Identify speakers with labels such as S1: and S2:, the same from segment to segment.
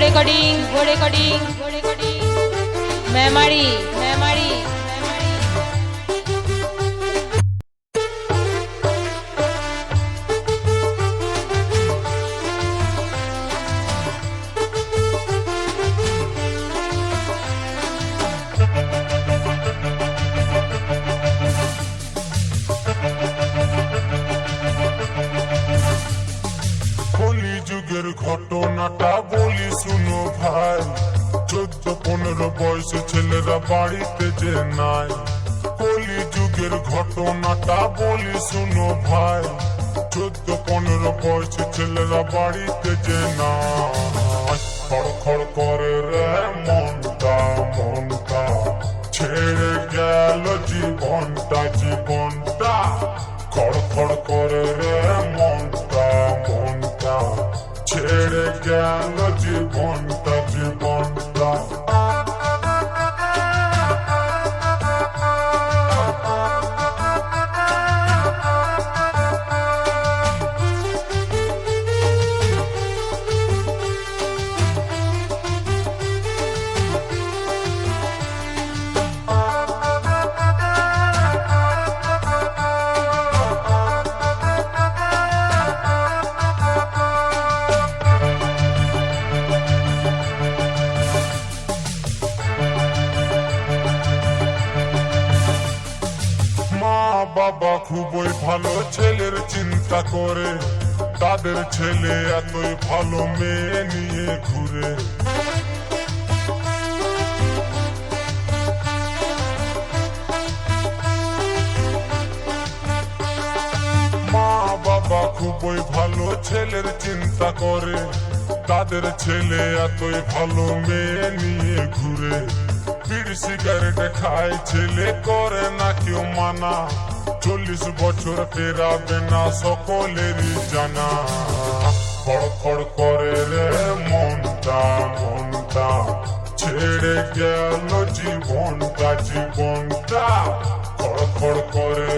S1: Recording recording recording Memari
S2: যুগের ঘটনাটা বলি শুনো ভাই। চোদ্দ, পনেরো বয়সে ছেলেরা বাড়িতে যে নাই। কলি যুগের ঘটনাটা বলি শুনো ভাই। চোদ্দ, পনেরো বয়সে ছেলেরা বাড়িতে যে নাই। খড় খড় করে রে মনটা বাবা খুবই ভালো ছেলের চিন্তা করে। তাদের ছেলে এতই ভালো মেয়ে নিয়ে ঘুরে। মা বাবা খুবই ভালো ছেলের চিন্তা করে। তাদের ছেলে এতই ভালো মেয়ে নিয়ে ঘুরে। বিড়ি সিগারেট খায়, ছেলে করে না কেউ মানা। চল্লিশ বছর ফেরাবে না সকলেরই জানা। খড় খড় করে রে মনটা মনটা ছেড়ে গেল জীবনটা জীবনটা। খড়খড় খড় করে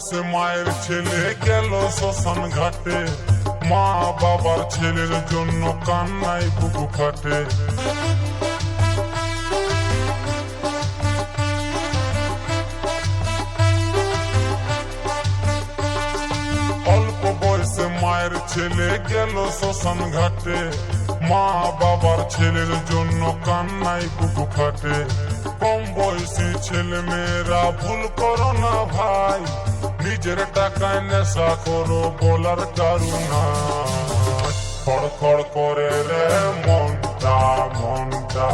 S2: বয়সে মায়ের ছেলে গেল শ্মশান ঘাটে মা বাবার ছেলের জন্য কান্নায় বুকু ফাটে অল্প বয়সে মায়ের ছেলে গেল শ্মশান ঘাটে মা বাবার ছেলের জন্য কান্নাই বুকু ফাটে কম বয়সী ছেলে মেয়েরা ভুল করো না ভাই নিজের টাকায় নেশা করো বলার কারুনা। খড় খড় করে রে মনটা মনটা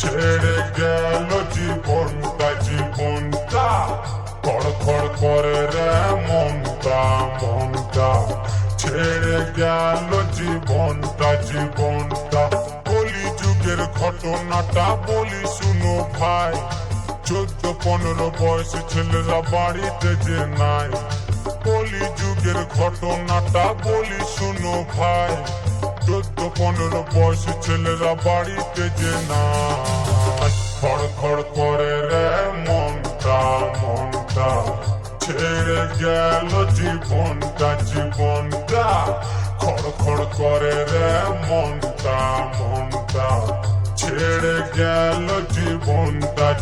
S2: ছেড়ে গেল জীবনটা জীবনটা। খড় খড় করে রে মনটা মনটা ছেড়ে গেল জীবনটা জীবনটা। কলি যুগের ঘটনাটা বলি শুনো ভাই। চোদ্দ, পনেরো বয়সী ছেলেরা বাড়িতে যে নাই। কলি যুগের ঘটনাটা বলি শুনো ভাই। চোদ্দ, পনেরো বয়সী ছেলেরা বাড়িতে যে নাই। খড় খড় করে রে মনটা মনটা ছেড়ে গেল জীবনটা জীবনটা। খড় খড় করে রে মনটা মনটা ছেড়ে গেল জীবনটা